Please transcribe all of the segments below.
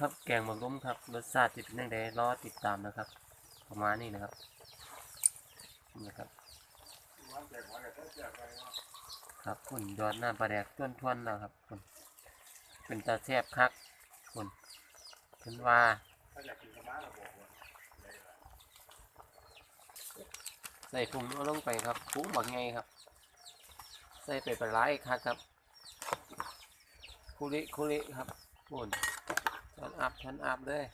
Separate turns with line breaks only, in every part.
ครับแกงหมักล้มครับรสชาติจะเป็นยังไงรอติดตามนะครับ ประมาณนี้นะครับนี่ครับครับคุณยอดหน้าปลาแดกต้นทวนๆนะครับคุณเป็นตาแซบคักคุณเพิ่นว่าใส่ปรุงนวลงไปครับปรุงบักไงครับ ใส่ไปปลาไหลคักครับคุริคุริครับปูนทัน อัพทันอัพเลย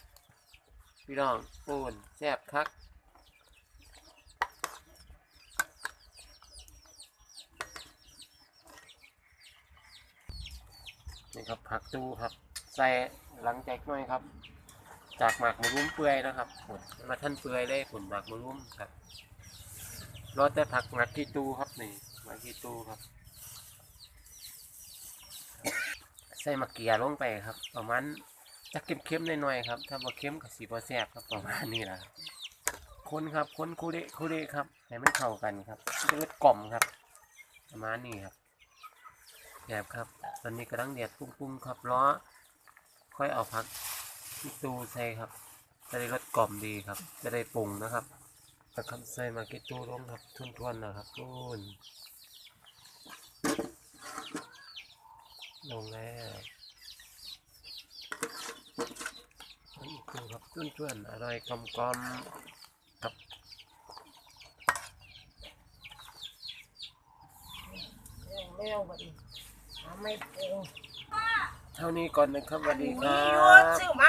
พี่น้องปูนแซบคักนี่ครับผักตู้ครับใส่หลังแจกหน่อยครับ จากหมากมะรุมเปื่อยนะครับผลมาท่านเปื่อยเลยผลหมากมะรุมครับรอแต่ผักหมักที่ตู้ครับนี่หมักที่ตู้ครับ ใส่มะเกียลงไปครับ ประมาณ จะเค็มๆหน่อยๆครับ ถ้าบ่เค็มกับสีบ่แซ่บครับประมาณนี้แหละครับคนครับคนคูเดคูเดครับให้มันเข้ากันครับจะเลือดกล่อมครับ ประมาณนี้ครับแอบครับ ตอนนี้กำลังเดือดปุ้งๆครับล้อค่อยเอาพักที่ตูใส่ครับ จะได้รสกล่อมดีครับ จะได้ปรุงนะครับตะคำใส่มาเก็ตตูลงครับทุนๆนะครับทุนลงแล้วอี กตูครับทุนๆอร่อยกลมๆครับ
เร็วบัดนี้เอาไม่ปรุง
เท่านี้ก่อนนะครับสวัสดีค
มี
รั
อยู่
บ
ซื้อมา